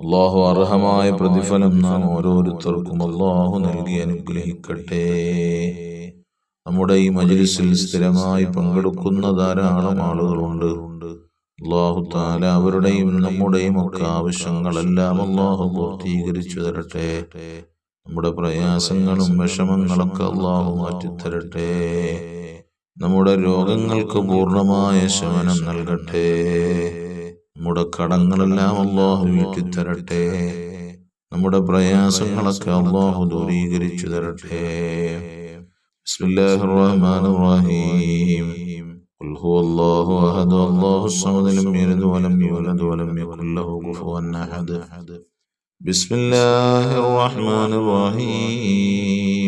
അള്ളാഹു അർഹമായ പ്രതിഫലം നാം ഓരോരുത്തർക്കും അള്ളാഹു നൽകി അനുഗ്രഹിക്കട്ടെ. നമ്മുടെ ഈ മജലിസിൽ സ്ഥിരമായി പങ്കെടുക്കുന്ന ധാരാളം ആളുകളുണ്ട്. അള്ളാഹു താല അവരുടെയും നമ്മുടെയും ഒക്കെ ആവശ്യങ്ങളെല്ലാം അള്ളാഹു പൂർത്തീകരിച്ചു തരട്ടെ. നമ്മുടെ പ്രയാസങ്ങളും വിഷമങ്ങളൊക്കെ അള്ളാഹു മാറ്റിത്തരട്ടെ. നമ്മുടെ രോഗങ്ങൾക്ക് പൂർണമായ ശമനം നൽകട്ടെ. നമ്മുടെ കടങ്ങളെല്ലാം അള്ളാഹു വീട്ടിത്തരട്ടെ. നമ്മുടെ പ്രയാസങ്ങളൊക്കെ അള്ളാഹു ദൂരീകരിച്ചു തരട്ടെ. ബിസ്മില്ലാഹിർ റഹ്മാനിർ റഹീം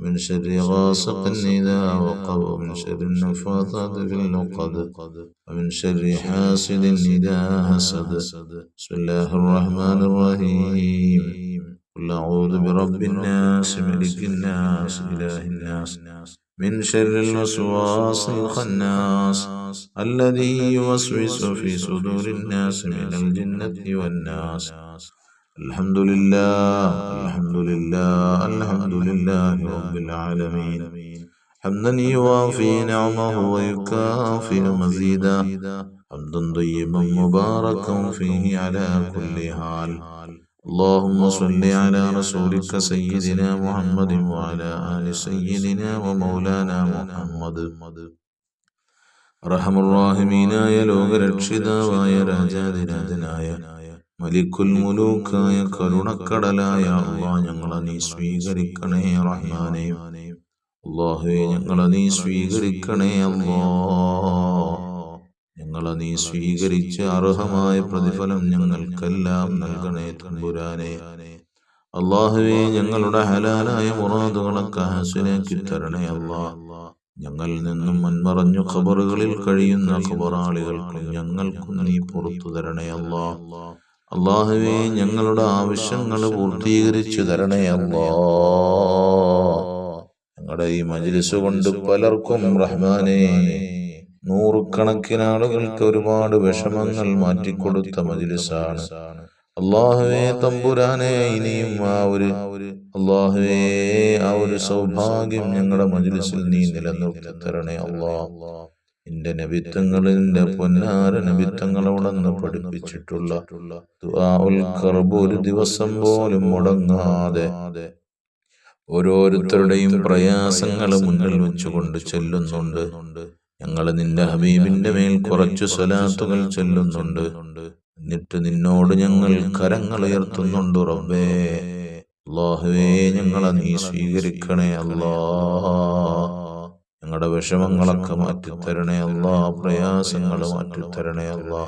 ومن شر غاسق إذا وقب ومن شر النفاثات في العقد ومن شر حاسد إذا حسد. بسم الله الرحمن الرحيم. قل أعوذ برب الناس ملك الناس إله الناس. من شر الوسواس الخناس الذي يوسوس في صدور الناس من الجنة والناس. الحمد لله الحمد لله الحمد لله رب العالمين حمدا يوافي نعمه ويكافئ مزيدا حمدا طيبا مباركا فيه على كل حال اللهم صل على رسولك سيدنا محمد وعلى آل سيدنا ومولانا محمد റഹമുറാഹിമീനായ ലോകരക്ഷിതാവായ രാജാതിരാജനായ മലിക്കുൽ മുലൂക്കായ കരുണക്കടലായ അള്ളാ ഞങ്ങളെ നീ സ്വീകരിക്കണേ റഹ്മാനെ. അള്ളാഹുവെ ഞങ്ങളെ നീ സ്വീകരിക്കണേ അള്ളാ. ഞങ്ങളെ നീ സ്വീകരിച്ച് അർഹമായ പ്രതിഫലം ഞങ്ങൾക്കെല്ലാം നൽകണേ തമ്പുരാനെ. അള്ളാഹുവെ ഞങ്ങളുടെ ഹലാലായ മുറാദുകളൊക്കെ ഹസനാക്കി തരണേ അള്ളാ. ഞങ്ങളിൽ നിന്നും മൺമറഞ്ഞു ഖബറുകളിൽ കഴിയുന്ന ഖബറാളികൾക്കും ഞങ്ങൾക്കും നീ പുറത്തു തരണേ അല്ലാ അള്ളാഹുവെ ഞങ്ങളുടെ ആവശ്യങ്ങൾ പൂർത്തീകരിച്ചു തരണേ അല്ലാ ഞങ്ങളുടെ ഈ മജ്ലിസ് കൊണ്ട് പലർക്കും റഹ്മാനെ നൂറുകണക്കിന് ആളുകൾക്ക് ഒരുപാട് വിഷമങ്ങൾ മാറ്റിക്കൊടുത്ത മജ്ലിസാണ്. അള്ളാഹുവേ തമ്പുരാനെ ഇനിയും ആ ഒരു അള്ളാഹുവേ ആ ഒരു സൗഭാഗ്യം ഞങ്ങളുടെ മജ്ലിസിൽ നീ നിലനിർത്തി തരണേ അള്ളാ. നബിത്തങ്ങൾ എന്റെ പൊന്നാര അവിടെന്ന് പഠിപ്പിച്ചിട്ടുള്ള കർബ് ഒരു ദിവസം പോലും മുടങ്ങാതെ ഓരോരുത്തരുടെയും പ്രയാസങ്ങൾ മുന്നിൽ വെച്ചുകൊണ്ട് ചെല്ലുന്നുണ്ട്. ഞങ്ങൾ നിന്റെ ഹബീബിന്റെ മേൽ കുറച്ചു സ്വലാത്തുകൾ ചെല്ലുന്നുണ്ട്. എന്നിട്ട് നിന്നോട് ഞങ്ങൾ കരങ്ങൾ ഉയർത്തുന്നുണ്ട് റബ്ബേ. അള്ളാഹുവേ ഞങ്ങളെ നീ സ്വീകരിക്കണേ അല്ലാ ഞങ്ങളുടെ വിഷമങ്ങളൊക്കെ മാറ്റിത്തരണേ അല്ലാ പ്രയാസങ്ങൾ മാറ്റിത്തരണേ അല്ലാ.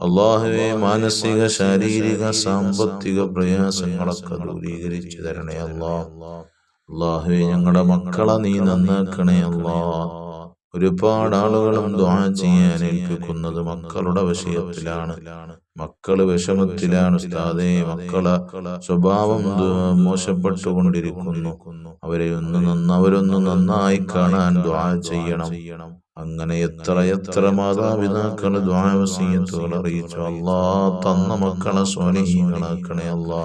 അള്ളാഹുവെ മാനസിക ശാരീരിക സാമ്പത്തിക പ്രയാസങ്ങളൊക്കെ ദൂരീകരിച്ചു തരണേ അല്ലാ. അള്ളാഹുവെ ഞങ്ങളുടെ മക്കളെ നീ നന്നാക്കണേ അല്ലാ. ഒരുപാട് ആളുകളും ദ്വാ ചെയ്യാൻ ഏൽപ്പിക്കുന്നത് മക്കളുടെ വിഷയത്തിലാണ്. മക്കൾ വിഷമത്തിലാണ് ഉസ്താദേ മക്കൾ സ്വഭാവം മോശപ്പെട്ടുകൊണ്ടിരിക്കുന്നു. അവരെ ഒന്ന് നന്ന അവരൊന്ന് നന്നായി കാണാൻ ദ്വാ ചെയ്യണം. അങ്ങനെ എത്ര എത്ര മാതാപിതാക്കൾ ദ്വാവസീയത്തുകൾ അറിയിച്ചു. അല്ലാ തന്ന മക്കളെ സ്വാലിഹീകളാക്കണേ അല്ലാ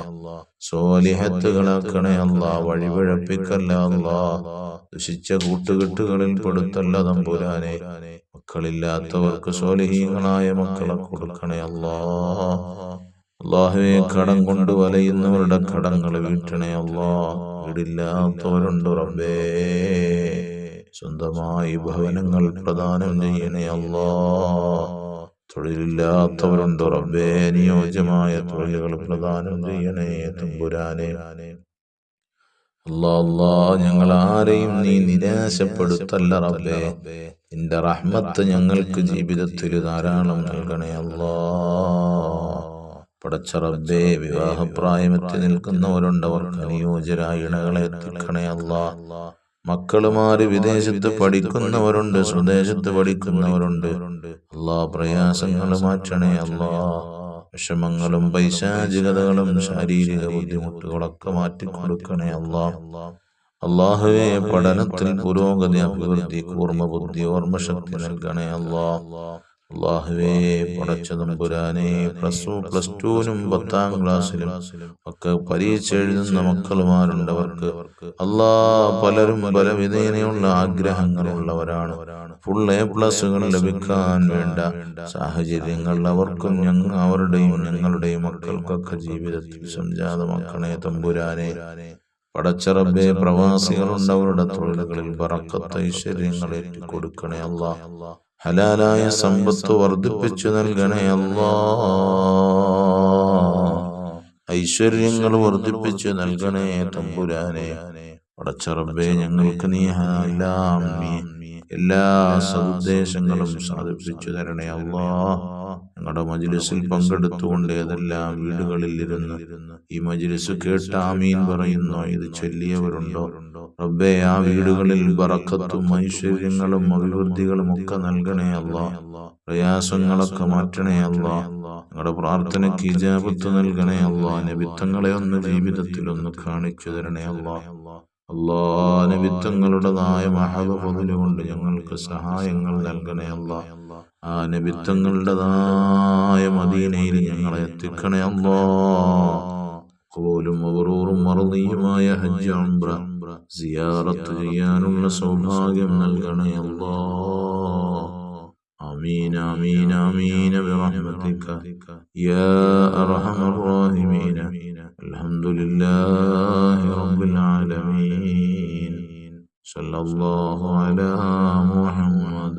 സ്വാലിഹത്തുകളാക്കണേ അല്ലാ വഴിപിഴപ്പിക്കല്ല അല്ലാ ദുഷിച്ച കൂട്ടുകെട്ടുകളിൽ പെടുത്തല്ല തമ്പുരാനെ. മക്കളില്ലാത്തവർക്ക് സോലഹീങ്ങളായ മക്കളെ കൊടുക്കണേ അല്ലാ. അള്ളാഹുവെ കടം കൊണ്ട് വലയുന്നവരുടെ കടങ്ങൾ വീട്ടണേ അല്ലാ. വീടില്ലാത്തവരുണ്ട് റബ്ബേ. സ്വന്തമായി ഭവനങ്ങൾ പ്രദാനം ചെയ്യണേ അല്ലാ. തൊഴിലില്ലാത്തവരുണ്ട് റബ്ബേ. അനുയോജ്യമായ തൊഴിലുകൾ പ്രദാനം ചെയ്യണേ തമ്പുരാനെ. അല്ലാ ഞങ്ങൾ ആരെയും നീ നിരാശപ്പെടുത്തല്ല റബ്ബേ. നിന്റെ റഹ്മത്ത് ഞങ്ങൾക്ക് ജീവിതത്തിൽ ധാരാളം നൽകണേ അല്ലാ. പടച്ച റബ്ബേ വിവാഹപ്രായമെത്തി നിൽക്കുന്നവരുണ്ട് അവർക്ക് അനുയോജ്യരായ ഇണകളെ എത്തിക്കണേ അല്ലാ. മക്കളുമാര് വിദേശത്ത് പഠിക്കുന്നവരുണ്ട് സ്വദേശത്ത് പഠിക്കുന്നവരുണ്ട്. അല്ലാ പ്രയാസങ്ങൾ മാറ്റണേ അല്ലാ. വിഷമങ്ങളും പൈശാചികതകളും ശാരീരിക ബുദ്ധിമുട്ടുകളൊക്കെ മാറ്റിക്കൊടുക്കണേ അള്ളാഹ്. അള്ളാഹുവെ പഠനത്തിൽ പുരോഗതി അഭിവൃദ്ധി കൂർമ്മ ബുദ്ധി ഓർമ്മശക്തി നൽകണേ അല്ലാ അള്ളാഹുവേ പടച്ചതും പുരാനെ പ്ലസ് ടു പ്ലസ് ടുവിനും പത്താം ക്ലാസ്സിലും ഒക്കെ പരീക്ഷ എഴുതുന്ന മക്കളുമാരുണ്ടവർക്ക് അല്ലാ പലരും പല വിധേനയുള്ള ആഗ്രഹങ്ങളുള്ളവരാണ്. ഫുൾ എ പ്ലസുകൾ ലഭിക്കാൻ വേണ്ട സാഹചര്യങ്ങൾ അവർക്കും ഞങ്ങൾ അവരുടെയും ഞങ്ങളുടെയും മക്കൾക്കൊക്കെ ജീവിതത്തിൽ സംജാതമാക്കണേ തമ്പുരാനെ. പടച്ചറബെ പ്രവാസികളുണ്ടവരുടെ തൊഴിലുകളിൽ പറക്കത്ത ഐശ്വര്യങ്ങൾ കൊടുക്കണേ അല്ലാ. ഹലാലായ സമ്പത്ത് വർദ്ധിപ്പിച്ചു നൽകണേ അല്ലാ. ഐശ്വര്യങ്ങൾ വർദ്ധിപ്പിച്ചു നൽകണേ തമ്പുരാനെ. പടച്ചറബേ ഞങ്ങൾക്ക് നീ എല്ലാം എല്ലാ സന്ദേശങ്ങളും സാധിപ്പിച്ചു തരണേ അല്ലാ. ഞങ്ങളുടെ മജ്ലിസിൽ പങ്കെടുത്തുകൊണ്ട് ഏതെല്ലാം വീടുകളിൽ ഇരുന്ന് ഈ മജ്ലിസ് കേട്ട് ആമീൻ പറയുന്നു ഇത് ചൊല്ലിയവരുണ്ടോ? റബ്ബേ ആ വീടുകളിൽ ബറക്കത്തും ഐശ്വര്യങ്ങളും അഭിവൃദ്ധികളും ഒക്കെ നൽകണേ അല്ല പ്രയാസങ്ങളൊക്കെ മാറ്റണേ അല്ല ഞങ്ങളുടെ പ്രാർത്ഥനയ്ക്ക് ഇജാപത്ത് നൽകണേ അല്ല നബിത്തങ്ങളെ ഒന്ന് ജീവിതത്തിൽ ഒന്ന് കാണിച്ചു തരണേ അല്ല അല്ലാ നബിത്തങ്ങളുടേതായ മഹദ കൊണ്ട് ഞങ്ങൾക്ക് സഹായങ്ങൾ നൽകണേ അല്ല ആ നബിത്തങ്ങളുടേതായ മദീനയിൽ ഞങ്ങളെ എത്തിക്കണേ അല്ലാ പോലും അവറൂറും മറുനീയുമായ ഹജ്ജ് ഉംറ സിയാറത്ത് ചെയ്യാനുള്ള സൗഭാഗ്യം നൽകണേ അല്ലാ آمين آمين آمين برحمتك يا أرحم الراحمين الحمد لله رب العالمين صلى الله على محمد